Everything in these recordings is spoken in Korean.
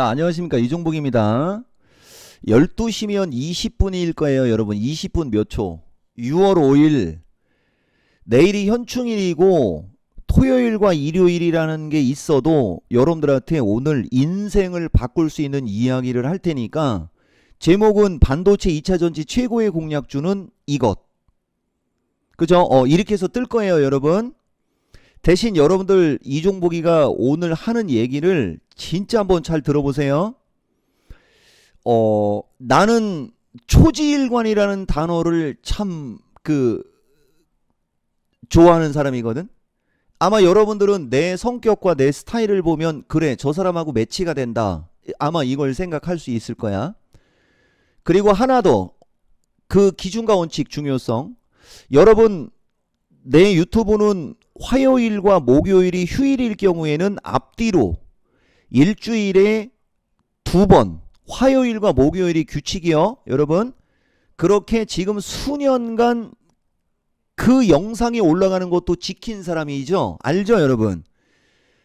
자, 안녕하십니까. 이종복입니다. 12시면 20분일 거예요, 여러분. 20분 몇 초? 6월 5일. 내일이 현충일이고, 토요일과 일요일이라는 게 있어도 여러분들한테 오늘 인생을 바꿀 수 있는 이야기를 할 테니까, 제목은 반도체 2차 전지 최고의 공략주는 이것. 그죠? 어, 이렇게 해서 뜰 거예요, 여러분. 대신 여러분들 이종복이가 오늘 하는 얘기를 진짜 한번 잘 들어보세요. 어, 나는 초지일관이라는 단어를 참 그 좋아하는 사람이거든. 아마 여러분들은 내 성격과 내 스타일을 보면 그래 저 사람하고 매치가 된다. 아마 이걸 생각할 수 있을 거야. 그리고 하나 더 그 기준과 원칙 중요성. 여러분 내 유튜브는 화요일과 목요일이 휴일일 경우에는 앞뒤로 일주일에 두 번, 화요일과 목요일이 규칙이요. 여러분, 그렇게 지금 수년간 그 영상이 올라가는 것도 지킨 사람이죠. 알죠, 여러분?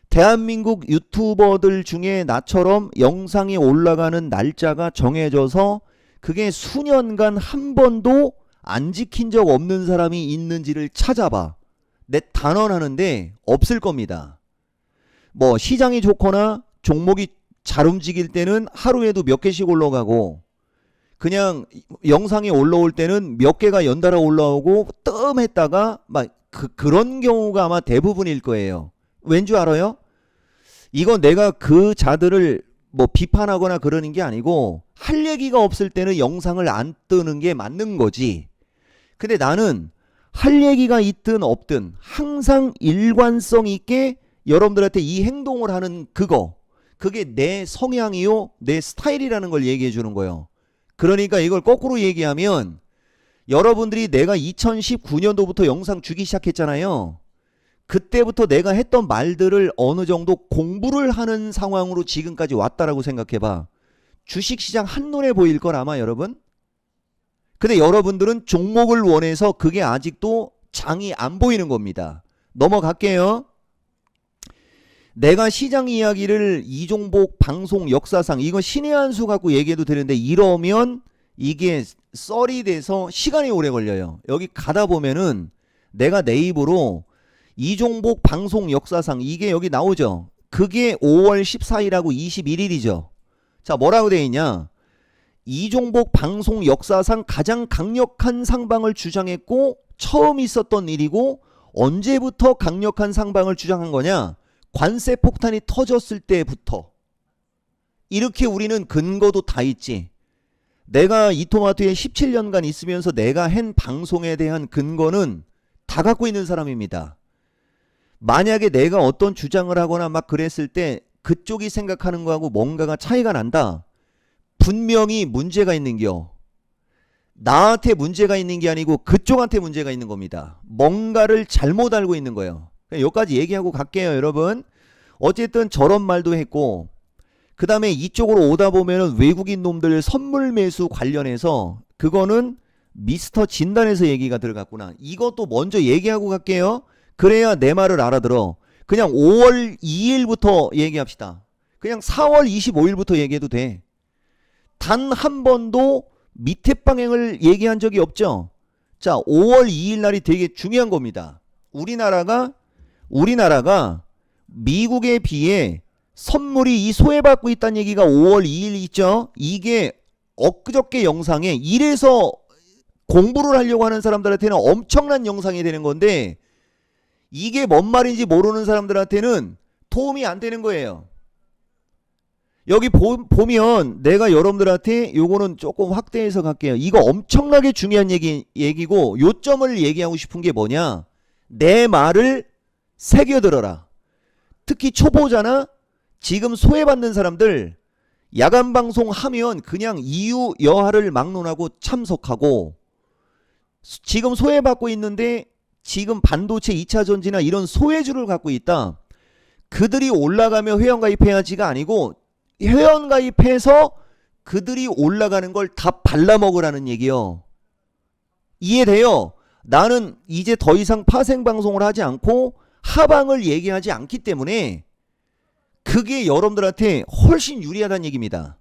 대한민국 유튜버들 중에 나처럼 영상이 올라가는 날짜가 정해져서 그게 수년간 한 번도 안 지킨 적 없는 사람이 있는지를 찾아봐. 내 단언하는데 없을 겁니다. 뭐 시장이 좋거나 종목이 잘 움직일 때는 하루에도 몇 개씩 올라가고 그냥 영상이 올라올 때는 몇 개가 연달아 올라오고 뜸 했다가 막 그, 그런 경우가 아마 대부분일 거예요. 왠 줄 알아요? 이건 내가 그 자들을 뭐 비판하거나 그러는 게 아니고 할 얘기가 없을 때는 영상을 안 뜨는 게 맞는 거지. 근데 나는 할 얘기가 있든 없든 항상 일관성 있게 여러분들한테 이 행동을 하는 그거 그게 내 성향이요 내 스타일이라는 걸 얘기해 주는 거예요. 그러니까 이걸 거꾸로 얘기하면 여러분들이 내가 2019년도부터 영상 주기 시작했잖아요. 그때부터 내가 했던 말들을 어느 정도 공부를 하는 상황으로 지금까지 왔다라고 생각해 봐. 주식시장 한눈에 보일 걸 아마 여러분 근데 여러분들은 종목을 원해서 그게 아직도 장이 안 보이는 겁니다. 넘어갈게요. 내가 시장 이야기를 이종복 방송 역사상 이거 신의 한 수 갖고 얘기해도 되는데 이러면 이게 썰이 돼서 시간이 오래 걸려요. 여기 가다 보면은 내가 내 입으로 이종복 방송 역사상 이게 여기 나오죠. 그게 5월 14일하고 21일이죠. 자, 뭐라고 돼 있냐? 이종복 방송 역사상 가장 강력한 상방을 주장했고 처음 있었던 일이고 언제부터 강력한 상방을 주장한 거냐? 관세 폭탄이 터졌을 때부터 이렇게 우리는 근거도 다 있지. 내가 이토마토에 17년간 있으면서 내가 한 방송에 대한 근거는 다 갖고 있는 사람입니다. 만약에 내가 어떤 주장을 하거나 막 그랬을 때 그쪽이 생각하는 거하고 뭔가가 차이가 난다. 분명히 문제가 있는겨. 나한테 문제가 있는 게 아니고 그쪽한테 문제가 있는 겁니다. 뭔가를 잘못 알고 있는 거예요. 여기까지 얘기하고 갈게요, 여러분. 어쨌든 저런 말도 했고, 그 다음에 이쪽으로 오다 보면은 외국인 놈들 선물 매수 관련해서 그거는 미스터 진단에서 얘기가 들어갔구나. 이것도 먼저 얘기하고 갈게요. 그래야 내 말을 알아들어. 그냥 5월 2일부터 얘기합시다. 그냥 4월 25일부터 얘기해도 돼. 단 한 번도 밑에 방향을 얘기한 적이 없죠. 자, 5월 2일 날이 되게 중요한 겁니다. 우리나라가 우리나라가 미국에 비해 선물이 이 소외받고 있다는 얘기가 5월 2일 있죠. 이게 엊그저께 영상에 이래서 공부를 하려고 하는 사람들한테는 엄청난 영상이 되는 건데 이게 뭔 말인지 모르는 사람들한테는 도움이 안 되는 거예요. 여기 보, 보면 내가 여러분들한테 요거는 조금 확대해서 갈게요. 이거 엄청나게 중요한 얘기, 얘기고 요점을 얘기하고 싶은 게 뭐냐? 내 말을 새겨들어라. 특히 초보자나 지금 소외받는 사람들 야간 방송 하면 그냥 이유 여하를 막론하고 참석하고 지금 소외받고 있는데 지금 반도체 2차 전지나 이런 소외주를 갖고 있다. 그들이 올라가며 회원 가입해야지가 아니고 회원 가입해서 그들이 올라가는 걸 다 발라먹으라는 얘기요. 이해돼요? 나는 이제 더 이상 파생 방송을 하지 않고 하방을 얘기하지 않기 때문에 그게 여러분들한테 훨씬 유리하다는 얘기입니다.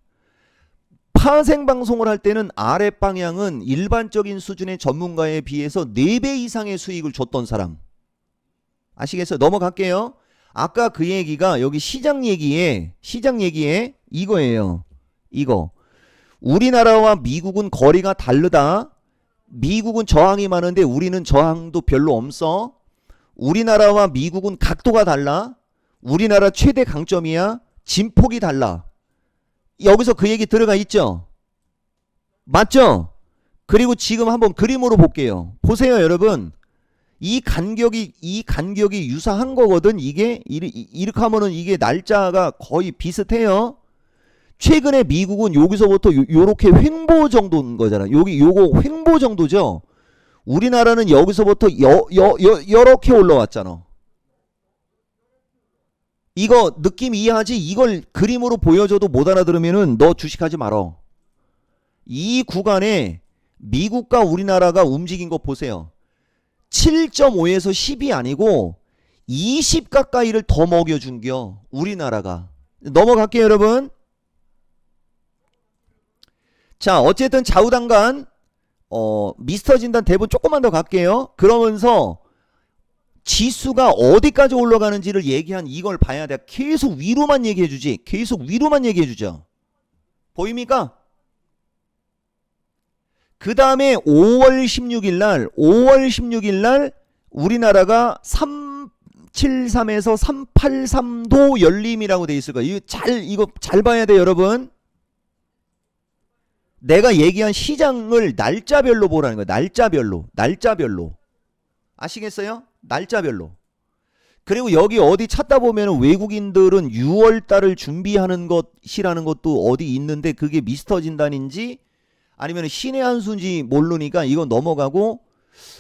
파생 방송을 할 때는 아래 방향은 일반적인 수준의 전문가에 비해서 4배 이상의 수익을 줬던 사람. 아시겠어요? 넘어갈게요. 아까 그 얘기가 여기 시장 얘기에 시장 얘기에 이거예요. 이거. 우리나라와 미국은 거리가 다르다. 미국은 저항이 많은데 우리는 저항도 별로 없어. 우리나라와 미국은 각도가 달라. 우리나라 최대 강점이야. 진폭이 달라. 여기서 그 얘기 들어가 있죠? 맞죠? 그리고 지금 한번 그림으로 볼게요. 보세요, 여러분. 이 간격이 이 간격이 유사한 거거든. 이게 이렇게 하면은 이게 날짜가 거의 비슷해요. 최근에 미국은 여기서부터 요, 요렇게 횡보 정도인 거잖아. 여기 요거 횡보 정도죠. 우리나라는 여기서부터 여, 여, 여, 이렇게 올라왔잖아. 이거 느낌 이해하지? 이걸 그림으로 보여줘도 못 알아들으면은 너 주식하지 말어. 이 구간에 미국과 우리나라가 움직인 거 보세요. 7.5에서 10이 아니고 20 가까이를 더 먹여준겨. 우리나라가. 넘어갈게요, 여러분. 자, 어쨌든 좌우당간 어, 미스터 진단 대본 조금만 더 갈게요. 그러면서 지수가 어디까지 올라가는지를 얘기한 이걸 봐야 돼. 계속 위로만 얘기해 주지. 계속 위로만 얘기해 주죠. 보입니까? 그 다음에 5월 16일 날, 5월 16일 날 우리나라가 373에서 383도 열림이라고 돼 있을 거예요. 이거 잘, 이거 잘 봐야 돼, 여러분. 내가 얘기한 시장을 날짜별로 보라는 거야. 날짜별로. 날짜별로. 아시겠어요? 날짜별로. 그리고 여기 어디 찾다 보면 외국인들은 6월 달을 준비하는 것이라는 것도 어디 있는데 그게 미스터 진단인지 아니면 신의 한 수인지 모르니까 이거 넘어가고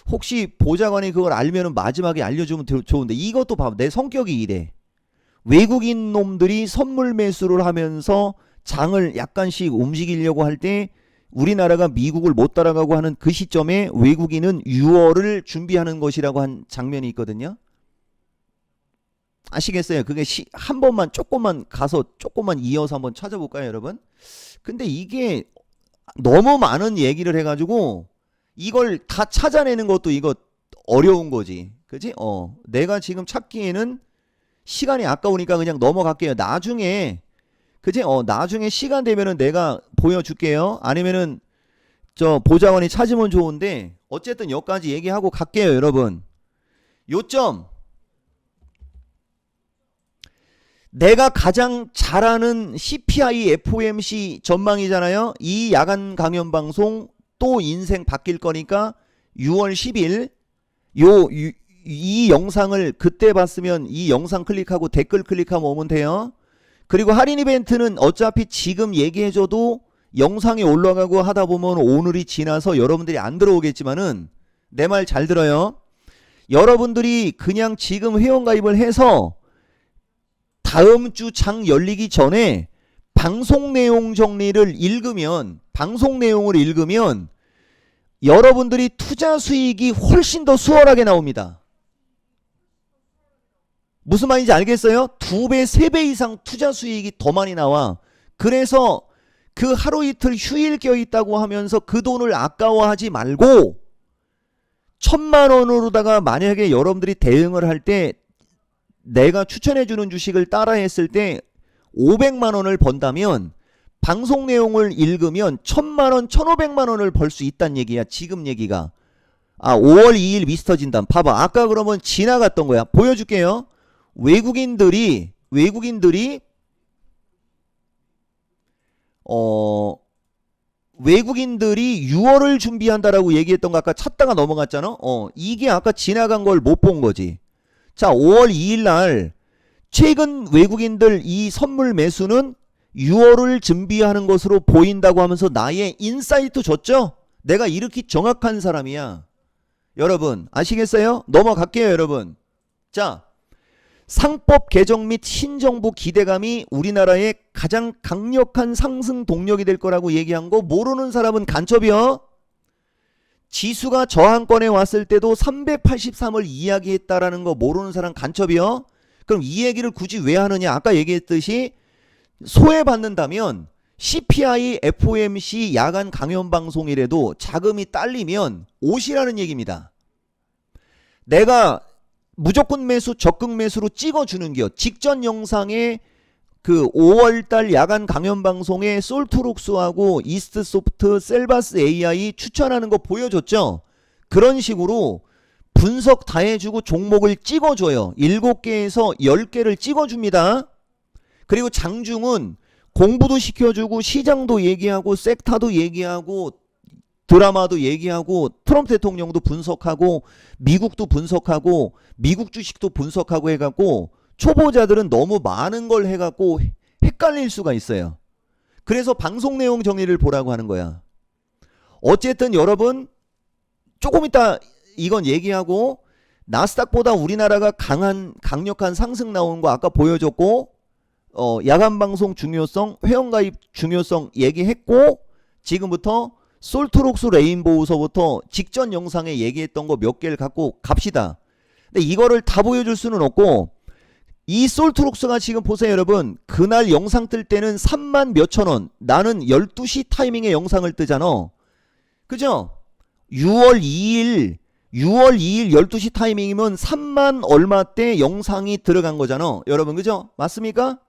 혹시 보좌관이 그걸 알면은 마지막에 알려주면 더 좋은데 이것도 봐봐. 내 성격이 이래. 외국인 놈들이 선물 매수를 하면서 장을 약간씩 움직이려고 할 때 우리나라가 미국을 못 따라가고 하는 그 시점에 외국인은 6월을 준비하는 것이라고 한 장면이 있거든요. 아시겠어요? 그게 시, 한 번만 조금만 가서 조금만 이어서 한번 찾아볼까요, 여러분? 근데 이게 너무 많은 얘기를 해가지고 이걸 다 찾아내는 것도 이거 어려운 거지. 그지? 어. 내가 지금 찾기에는 시간이 아까우니까 그냥 넘어갈게요. 나중에 그지? 어, 나중에 시간 되면은 내가 보여줄게요. 아니면은 저 보좌관이 찾으면 좋은데 어쨌든 여기까지 얘기하고 갈게요, 여러분. 요점 내가 가장 잘하는 CPI FOMC 전망이잖아요. 이 야간 강연 방송 또 인생 바뀔 거니까 6월 10일 요이 영상을 그때 봤으면 이 영상 클릭하고 댓글 클릭하면 오면 돼요. 그리고 할인 이벤트는 어차피 지금 얘기해줘도 영상이 올라가고 하다 보면 오늘이 지나서 여러분들이 안 들어오겠지만은 내 말 잘 들어요. 여러분들이 그냥 지금 회원가입을 해서 다음 주 장 열리기 전에 방송 내용 정리를 읽으면 방송 내용을 읽으면 여러분들이 투자 수익이 훨씬 더 수월하게 나옵니다. 무슨 말인지 알겠어요? 두 배, 세 배 이상 투자 수익이 더 많이 나와. 그래서 그 하루 이틀 휴일 껴 있다고 하면서 그 돈을 아까워하지 말고 천만 원으로다가 만약에 여러분들이 대응을 할 때 내가 추천해 주는 주식을 따라 했을 때 500만 원을 번다면 방송 내용을 읽으면 1000만 원, 1500만 원을 벌 수 있다는 얘기야. 지금 얘기가. 아, 5월 2일 미스터 진단. 봐봐. 아까 그러면 지나갔던 거야. 보여줄게요. 외국인들이 외국인들이 어 외국인들이 6월을 준비한다라고 얘기했던 거 아까 찾다가 넘어갔잖아. 어 이게 아까 지나간 걸 못 본 거지. 자 5월 2일 날 최근 외국인들 이 선물 매수는 6월을 준비하는 것으로 보인다고 하면서 나의 인사이트 줬죠? 내가 이렇게 정확한 사람이야. 여러분 아시겠어요? 넘어갈게요 여러분. 자 상법 개정 및 신정부 기대감이 우리나라의 가장 강력한 상승 동력이 될 거라고 얘기한 거 모르는 사람은 간첩이요. 지수가 저항권에 왔을 때도 383을 이야기했다라는 거 모르는 사람 간첩이요. 그럼 이 얘기를 굳이 왜 하느냐? 아까 얘기했듯이 소외받는다면 CPI, FOMC 야간 강연 방송이라도 자금이 딸리면 옷이라는 얘기입니다. 내가 무조건 매수, 적극 매수로 찍어주는 겨. 직전 영상에 그 5월달 야간 강연 방송에 솔트록스하고 이스트소프트, 셀바스 AI 추천하는 거 보여줬죠? 그런 식으로 분석 다 해주고 종목을 찍어줘요. 7개에서 10개를 찍어줍니다. 그리고 장중은 공부도 시켜주고 시장도 얘기하고 섹타도 얘기하고 드라마도 얘기하고 트럼프 대통령도 분석하고 미국도 분석하고 미국 주식도 분석하고 해갖고 초보자들은 너무 많은 걸 해갖고 헷갈릴 수가 있어요. 그래서 방송 내용 정리를 보라고 하는 거야. 어쨌든 여러분 조금 이따 이건 얘기하고 나스닥보다 우리나라가 강한 강력한 상승 나온 거 아까 보여줬고 어, 야간 방송 중요성, 회원 가입 중요성 얘기했고 지금부터 솔트록스 레인보우서부터 직전 영상에 얘기했던 거 몇 개를 갖고 갑시다. 근데 이거를 다 보여줄 수는 없고 이 솔트록스가 지금 보세요 여러분. 그날 영상 뜰 때는 3만 몇천 원. 나는 12시 타이밍에 영상을 뜨잖아. 그죠? 6월 2일 6월 2일 12시 타이밍이면 3만 얼마 때 영상이 들어간 거잖아. 여러분 그죠? 맞습니까?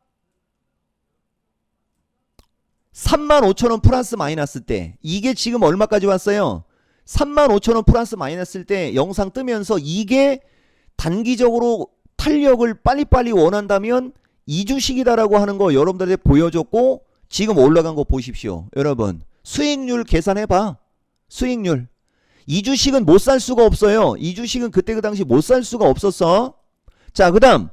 3만 5천 원 플러스 마이너스 때. 이게 지금 얼마까지 왔어요? 3만 5천 원 플러스 마이너스 때 영상 뜨면서 이게 단기적으로 탄력을 빨리빨리 원한다면 이주식이다라고 하는 거 여러분들한테 보여줬고 지금 올라간 거 보십시오. 여러분 수익률 계산해봐. 수익률. 이주식은 못 살 수가 없어요. 이주식은 그때 그 당시 못 살 수가 없었어. 자, 그 다음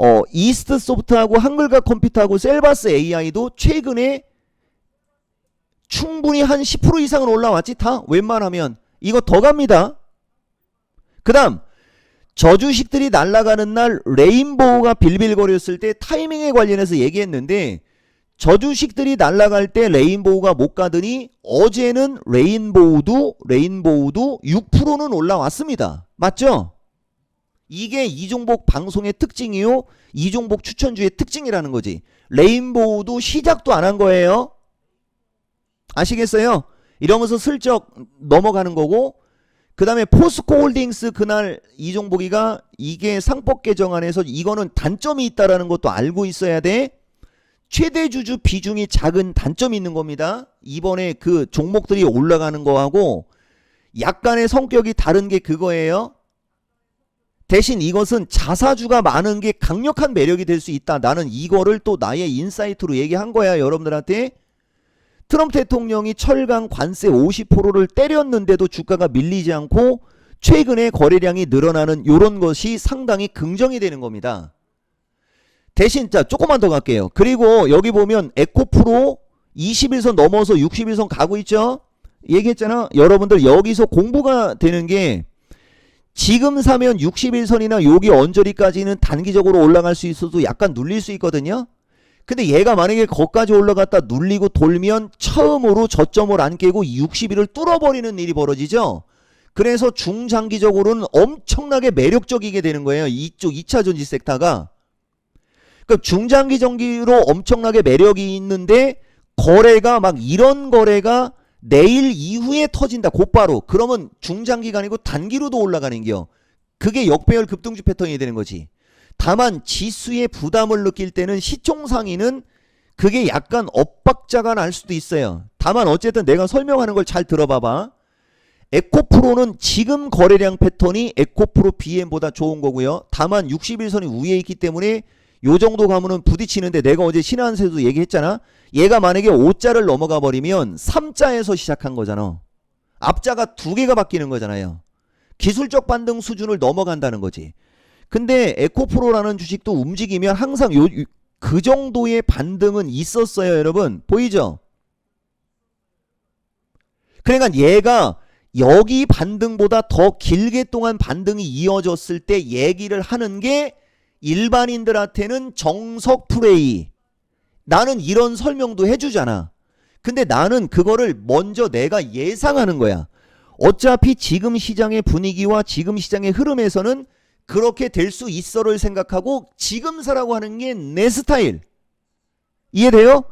어, 이스트 소프트하고 한글과 컴퓨터하고 셀바스 AI도 최근에 충분히 한 10% 이상은 올라왔지 다 웬만하면 이거 더 갑니다. 그 다음 저주식들이 날아가는 날 레인보우가 빌빌거렸을 때 타이밍에 관련해서 얘기했는데 저주식들이 날아갈 때 레인보우가 못 가더니 어제는 레인보우도 레인보우도 6%는 올라왔습니다. 맞죠? 이게 이종복 방송의 특징이요. 이종복 추천주의 특징이라는 거지. 레인보우도 시작도 안 한 거예요. 아시겠어요? 이러면서 슬쩍 넘어가는 거고 그 다음에 포스코 홀딩스 그날 이종복이가 이게 상법 개정안에서 이거는 단점이 있다라는 것도 알고 있어야 돼. 최대 주주 비중이 작은 단점이 있는 겁니다. 이번에 그 종목들이 올라가는 거하고 약간의 성격이 다른 게 그거예요. 대신 이것은 자사주가 많은 게 강력한 매력이 될 수 있다. 나는 이거를 또 나의 인사이트로 얘기한 거야, 여러분들한테. 트럼프 대통령이 철강 관세 50%를 때렸는데도 주가가 밀리지 않고 최근에 거래량이 늘어나는 이런 것이 상당히 긍정이 되는 겁니다. 대신 자 조금만 더 갈게요. 그리고 여기 보면 에코프로 21선 넘어서 61선 가고 있죠. 얘기했잖아. 여러분들 여기서 공부가 되는 게 지금 사면 61선이나 여기 언저리까지는 단기적으로 올라갈 수 있어도 약간 눌릴 수 있거든요. 근데 얘가 만약에 거기까지 올라갔다 눌리고 돌면 처음으로 저점을 안 깨고 60일을 뚫어버리는 일이 벌어지죠. 그래서 중장기적으로는 엄청나게 매력적이게 되는 거예요. 이쪽 2차 전지 섹터가. 그러니까 중장기 전기로 엄청나게 매력이 있는데 거래가 막 이런 거래가 내일 이후에 터진다. 곧바로. 그러면 중장기가 아니고 단기로도 올라가는 겨. 그게 역배열 급등주 패턴이 되는 거지. 다만 지수의 부담을 느낄 때는 시총 상위는 그게 약간 엇박자가 날 수도 있어요. 다만 어쨌든 내가 설명하는 걸 잘 들어봐봐. 에코프로는 지금 거래량 패턴이 에코프로 BM보다 좋은 거고요. 다만 61선이 위에 있기 때문에 요 정도 가면은 부딪히는데 내가 어제 신한세도 얘기했잖아. 얘가 만약에 5자를 넘어가 버리면 3자에서 시작한 거잖아. 앞자가 두 개가 바뀌는 거잖아요. 기술적 반등 수준을 넘어간다는 거지. 근데 에코프로라는 주식도 움직이면 항상 요 그 정도의 반등은 있었어요, 여러분. 보이죠? 그러니까 얘가 여기 반등보다 더 길게 동안 반등이 이어졌을 때 얘기를 하는 게 일반인들한테는 정석 플레이. 나는 이런 설명도 해주잖아. 근데 나는 그거를 먼저 내가 예상하는 거야. 어차피 지금 시장의 분위기와 지금 시장의 흐름에서는 그렇게 될 수 있어를 생각하고 지금 사라고 하는 게 내 스타일. 이해돼요?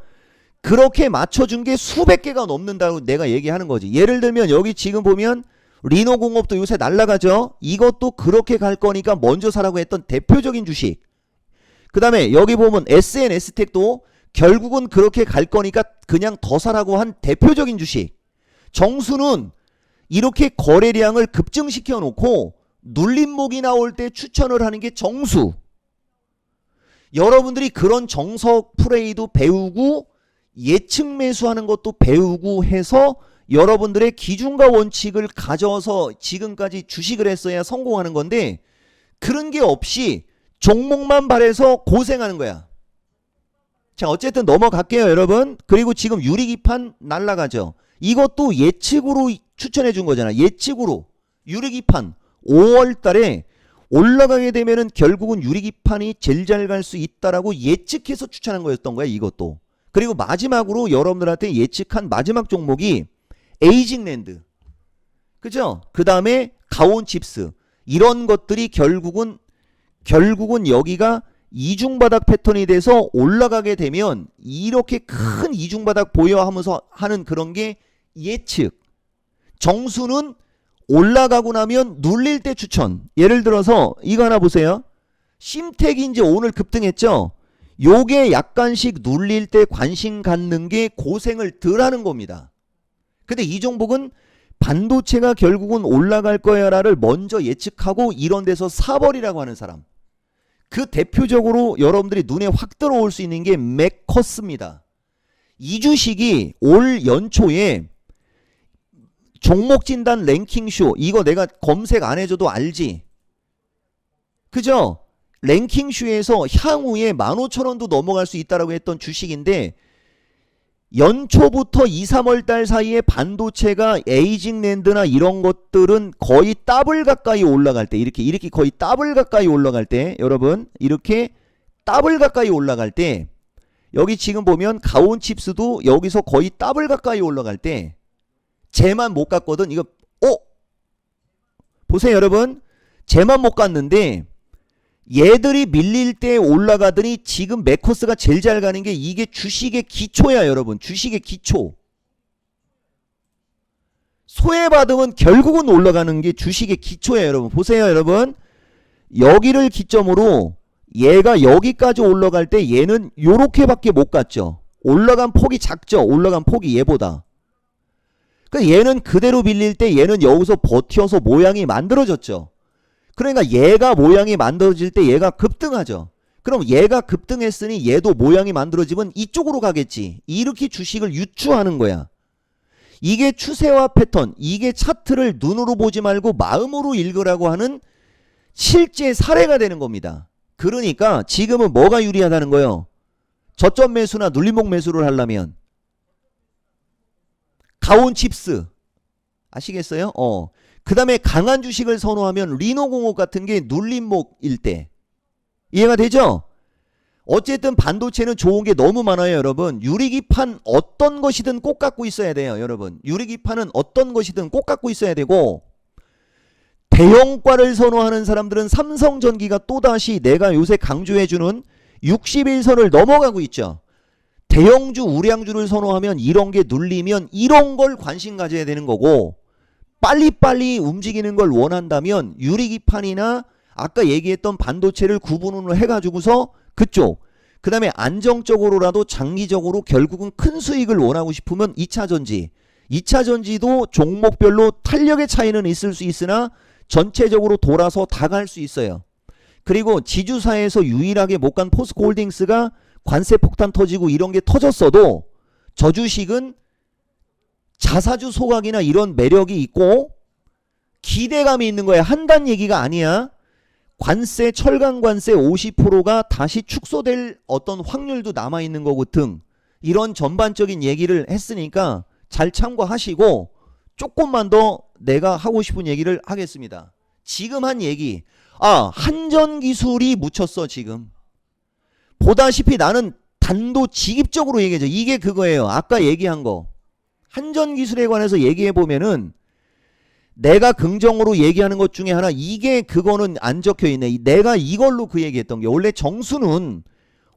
그렇게 맞춰준 게 수백 개가 넘는다고 내가 얘기하는 거지. 예를 들면 여기 지금 보면 리노 공업도 요새 날라가죠. 이것도 그렇게 갈 거니까 먼저 사라고 했던 대표적인 주식. 그 다음에 여기 보면 SNS텍도 결국은 그렇게 갈 거니까 그냥 더 사라고 한 대표적인 주식. 정수는 이렇게 거래량을 급증시켜 놓고 눌림목이 나올 때 추천을 하는 게 정수. 여러분들이 그런 정석 플레이도 배우고 예측 매수하는 것도 배우고 해서 여러분들의 기준과 원칙을 가져서 지금까지 주식을 했어야 성공하는 건데 그런 게 없이 종목만 발해서 고생하는 거야. 자, 어쨌든 넘어갈게요, 여러분. 그리고 지금 유리기판 날라가죠. 이것도 예측으로 추천해 준 거잖아. 예측으로. 유리기판 5월 달에 올라가게 되면은 결국은 유리기판이 제일 잘 갈 수 있다라고 예측해서 추천한 거였던 거야, 이것도. 그리고 마지막으로 여러분들한테 예측한 마지막 종목이 에이징랜드. 그죠? 그 다음에 가온칩스. 이런 것들이 결국은, 결국은 여기가 이중바닥 패턴이 돼서 올라가게 되면 이렇게 큰 이중바닥 보여 하면서 하는 그런 게 예측. 정수는 올라가고 나면 눌릴 때 추천. 예를 들어서 이거 하나 보세요. 심택이 이제 오늘 급등했죠? 요게 약간씩 눌릴 때 관심 갖는 게 고생을 덜 하는 겁니다. 근데 이 종목은 반도체가 결국은 올라갈 거야라를 먼저 예측하고 이런 데서 사버리라고 하는 사람. 그 대표적으로 여러분들이 눈에 확 들어올 수 있는 게 맥커스입니다. 이 주식이 올 연초에 종목 진단 랭킹 쇼 이거 내가 검색 안 해줘도 알지. 그죠? 랭킹 쇼에서 향후에 15,000원도 넘어갈 수 있다라고 했던 주식인데 연초부터 2, 3월 달 사이에 반도체가 에이징랜드나 이런 것들은 거의 더블 가까이 올라갈 때 이렇게 이렇게 거의 더블 가까이 올라갈 때 여러분 이렇게 더블 가까이 올라갈 때 여기 지금 보면 가온 칩스도 여기서 거의 더블 가까이 올라갈 때 쟤만 못 갔거든? 이거 어? 보세요 여러분. 쟤만 못 갔는데 얘들이 밀릴 때 올라가더니 지금 맥커스가 제일 잘 가는 게 이게 주식의 기초야 여러분. 주식의 기초. 소외받으면 결국은 올라가는 게 주식의 기초야 여러분. 보세요 여러분. 여기를 기점으로 얘가 여기까지 올라갈 때 얘는 요렇게밖에 못 갔죠. 올라간 폭이 작죠. 올라간 폭이 얘보다 그 얘는 그대로 밀릴 때 얘는 여기서 버텨서 모양이 만들어졌죠 그러니까 얘가 모양이 만들어질 때 얘가 급등하죠. 그럼 얘가 급등했으니 얘도 모양이 만들어지면 이쪽으로 가겠지. 이렇게 주식을 유추하는 거야. 이게 추세와 패턴, 이게 차트를 눈으로 보지 말고 마음으로 읽으라고 하는 실제 사례가 되는 겁니다. 그러니까 지금은 뭐가 유리하다는 거예요? 저점 매수나 눌림목 매수를 하려면 가온 칩스 아시겠어요? 어. 그 다음에 강한 주식을 선호하면 리노공업 같은 게 눌림목일 때 이해가 되죠? 어쨌든 반도체는 좋은 게 너무 많아요 여러분 유리기판 어떤 것이든 꼭 갖고 있어야 돼요 여러분 유리기판은 어떤 것이든 꼭 갖고 있어야 되고 대형과를 선호하는 사람들은 삼성전기가 또다시 내가 요새 강조해주는 61선을 넘어가고 있죠 대형주 우량주를 선호하면 이런 게 눌리면 이런 걸 관심 가져야 되는 거고 빨리빨리 움직이는 걸 원한다면 유리기판이나 아까 얘기했던 반도체를 구분을 해가지고서 그쪽 그 다음에 안정적으로라도 장기적으로 결국은 큰 수익을 원하고 싶으면 2차 전지 2차 전지도 종목별로 탄력의 차이는 있을 수 있으나 전체적으로 돌아서 다 갈 수 있어요. 그리고 지주사에서 유일하게 못 간 포스코 홀딩스가 관세 폭탄 터지고 이런 게 터졌어도 저 주식은 자사주 소각이나 이런 매력이 있고 기대감이 있는 거야. 한단 얘기가 아니야. 관세 철강 관세 50%가 다시 축소될 어떤 확률도 남아 있는 거고 등 이런 전반적인 얘기를 했으니까 잘 참고하시고 조금만 더 내가 하고 싶은 얘기를 하겠습니다. 지금 한 얘기. 아, 한전 기술이 묻혔어, 지금. 보다시피 나는 단도직입적으로 얘기하죠. 이게 그거예요. 아까 얘기한 거. 한전 기술에 관해서 얘기해 보면은 내가 긍정으로 얘기하는 것 중에 하나 이게 그거는 안 적혀 있네. 이 내가 이걸로 그 얘기했던 게 원래 정수는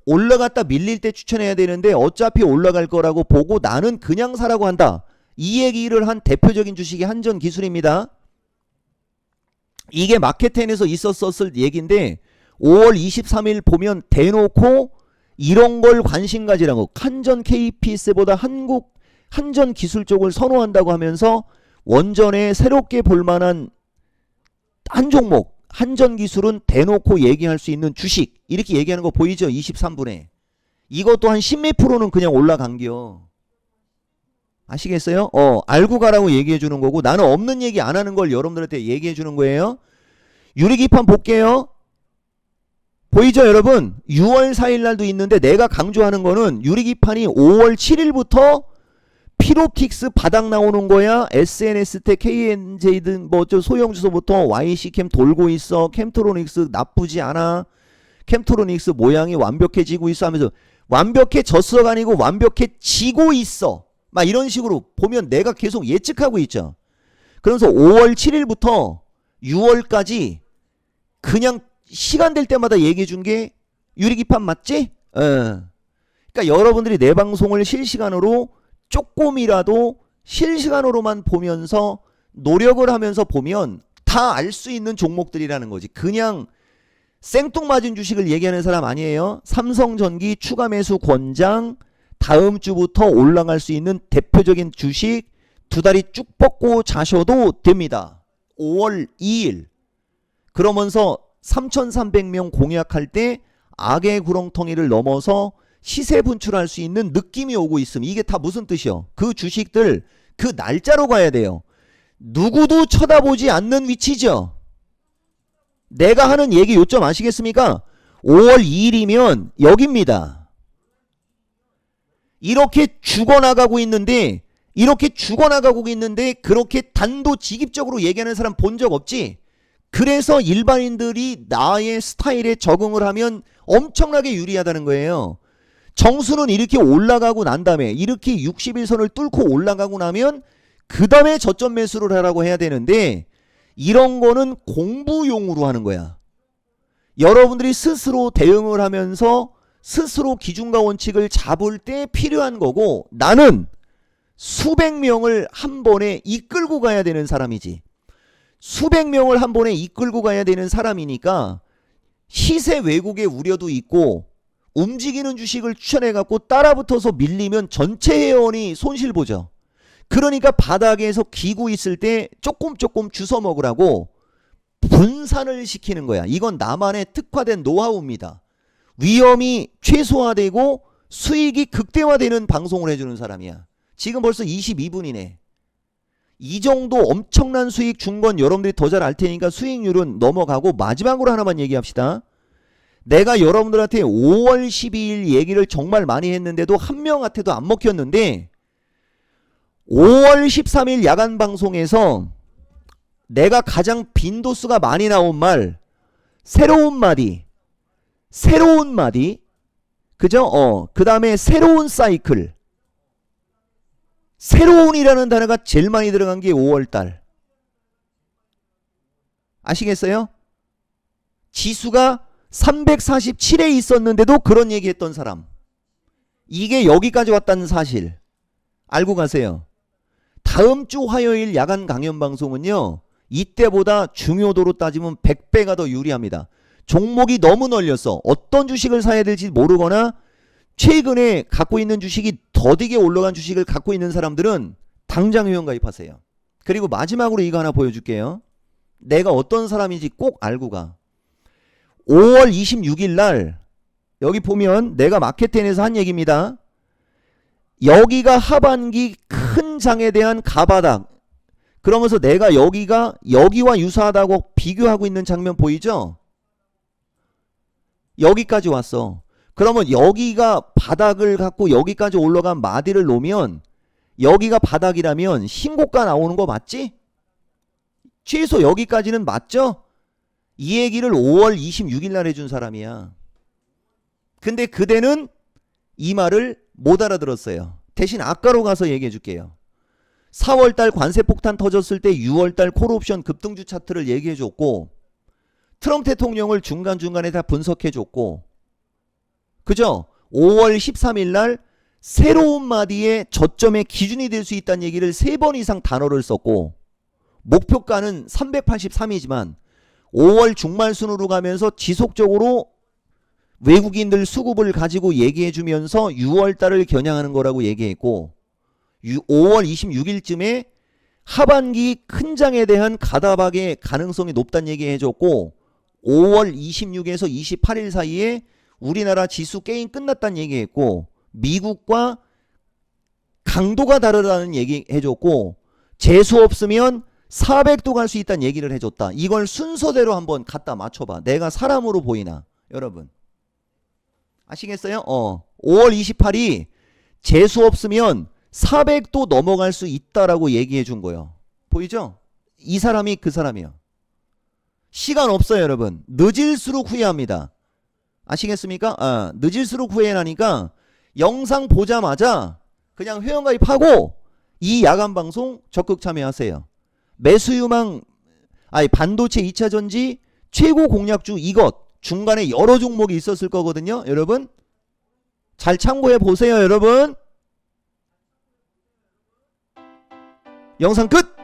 올라갔다 밀릴 때 추천해야 되는데 어차피 올라갈 거라고 보고 나는 그냥 사라고 한다. 이 얘기를 한 대표적인 주식이 한전 기술입니다. 이게 마켓텐에서 있었었을 얘기인데 5월 23일 보면 대놓고 이런 걸 관심 가지라고 한전 KPS보다 한국 한전 기술 쪽을 선호한다고 하면서 원전에 새롭게 볼 만한 한 종목 한전 기술은 대놓고 얘기할 수 있는 주식 이렇게 얘기하는 거 보이죠? 23분에 이것도 한 10몇 프로는 그냥 올라간겨 아시겠어요? 어 알고 가라고 얘기해 주는 거고 나는 없는 얘기 안 하는 걸 여러분들한테 얘기해 주는 거예요 유리기판 볼게요 보이죠 여러분 6월 4일 날도 있는데 내가 강조하는 거는 유리기판이 5월 7일부터 피롭틱스 바닥 나오는 거야. SNS 때 KNJ든 뭐 저 소형 주소부터 YC캠 돌고 있어. 캠트로닉스 나쁘지 않아. 캠트로닉스 모양이 완벽해지고 있어 하면서 완벽해졌어가 아니고 완벽해지고 있어. 막 이런 식으로 보면 내가 계속 예측하고 있죠. 그래서 5월 7일부터 6월까지 그냥 시간 될 때마다 얘기해 준 게 유리기판 맞지? 어. 그러니까 여러분들이 내 방송을 실시간으로 조금이라도 실시간으로만 보면서 노력을 하면서 보면 다 알 수 있는 종목들이라는 거지. 그냥 생뚱맞은 주식을 얘기하는 사람 아니에요. 삼성전기 추가 매수 권장 다음 주부터 올라갈 수 있는 대표적인 주식 두 다리 쭉 뻗고 자셔도 됩니다. 5월 2일 그러면서 3,300명 공약할 때 악의 구렁텅이를 넘어서 시세 분출할 수 있는 느낌이 오고 있음. 이게 다 무슨 뜻이요? 그 주식들 그 날짜로 가야 돼요. 누구도 쳐다보지 않는 위치죠. 내가 하는 얘기 요점 아시겠습니까? 5월 2일이면 여기입니다. 이렇게 죽어나가고 있는데 이렇게 죽어나가고 있는데 그렇게 단도직입적으로 얘기하는 사람 본 적 없지? 그래서 일반인들이 나의 스타일에 적응을 하면 엄청나게 유리하다는 거예요. 정수는 이렇게 올라가고 난 다음에 이렇게 60일선을 뚫고 올라가고 나면 그 다음에 저점 매수를 하라고 해야 되는데 이런 거는 공부용으로 하는 거야. 여러분들이 스스로 대응을 하면서 스스로 기준과 원칙을 잡을 때 필요한 거고 나는 수백 명을 한 번에 이끌고 가야 되는 사람이지. 수백 명을 한 번에 이끌고 가야 되는 사람이니까 시세 왜곡의 우려도 있고 움직이는 주식을 추천해 갖고 따라붙어서 밀리면 전체 회원이 손실 보죠. 그러니까 바닥에서 기고 있을 때 조금 조금 주워 먹으라고 분산을 시키는 거야. 이건 나만의 특화된 노하우입니다. 위험이 최소화되고 수익이 극대화되는 방송을 해주는 사람이야. 지금 벌써 22분이네. 이 정도 엄청난 수익 준 건 여러분들이 더 잘 알 테니까 수익률은 넘어가고 마지막으로 하나만 얘기합시다. 내가 여러분들한테 5월 12일 얘기를 정말 많이 했는데도 한 명한테도 안 먹혔는데 5월 13일 야간 방송에서 내가 가장 빈도수가 많이 나온 말 새로운 마디 새로운 마디 그죠? 어, 그 다음에 새로운 사이클 새로운이라는 단어가 제일 많이 들어간 게 5월달 아시겠어요? 지수가 347에 있었는데도 그런 얘기 했던 사람. 이게 여기까지 왔다는 사실. 알고 가세요. 다음 주 화요일 야간 강연 방송은요. 이때보다 중요도로 따지면 100배가 더 유리합니다. 종목이 너무 널렸어. 어떤 주식을 사야 될지 모르거나 최근에 갖고 있는 주식이 더디게 올라간 주식을 갖고 있는 사람들은 당장 회원 가입하세요. 그리고 마지막으로 이거 하나 보여줄게요. 내가 어떤 사람인지 꼭 알고 가. 5월 26일 날 여기 보면 내가 마케팅에서 한 얘기입니다. 여기가 하반기 큰 장에 대한 가바닥. 그러면서 내가 여기가 여기와 유사하다고 비교하고 있는 장면 보이죠? 여기까지 왔어. 그러면 여기가 바닥을 갖고 여기까지 올라간 마디를 놓으면 여기가 바닥이라면 신고가 나오는 거 맞지? 최소 여기까지는 맞죠? 이 얘기를 5월 26일 날 해준 사람이야. 근데 그대는 이 말을 못 알아들었어요. 대신 아까로 가서 얘기해 줄게요. 4월 달 관세 폭탄 터졌을 때 6월 달 콜옵션 급등주 차트를 얘기해 줬고 트럼프 대통령을 중간중간에 다 분석해 줬고 그죠? 5월 13일 날 새로운 마디의 저점의 기준이 될 수 있다는 얘기를 세 번 이상 단어를 썼고 목표가는 383이지만 5월 중말순으로 가면서 지속적으로 외국인들 수급을 가지고 얘기해 주면서 6월 달을 겨냥하는 거라고 얘기했고 5월 26일쯤에 하반기 큰 장에 대한 가다박의 가능성이 높다는 얘기 해 줬고 5월 26에서 28일 사이에 우리나라 지수 게임 끝났다는 얘기했고 미국과 강도가 다르다는 얘기 해줬고 재수 없으면 400도 갈 수 있다는 얘기를 해줬다. 이걸 순서대로 한번 갖다 맞춰봐. 내가 사람으로 보이나 여러분 아시겠어요? 어 5월 28이 재수 없으면 400도 넘어갈 수 있다라고 얘기해 준 거예요. 보이죠? 이 사람이 그 사람이요. 시간 없어요, 여러분. 늦을수록 후회합니다. 아시겠습니까? 아, 늦을수록 후회하니까 영상 보자마자 그냥 회원가입하고 이 야간 방송 적극 참여하세요. 매수유망 아니 반도체 2차 전지 최고 공략주 이것 중간에 여러 종목이 있었을 거거든요. 여러분 잘 참고해 보세요, 여러분. 영상 끝.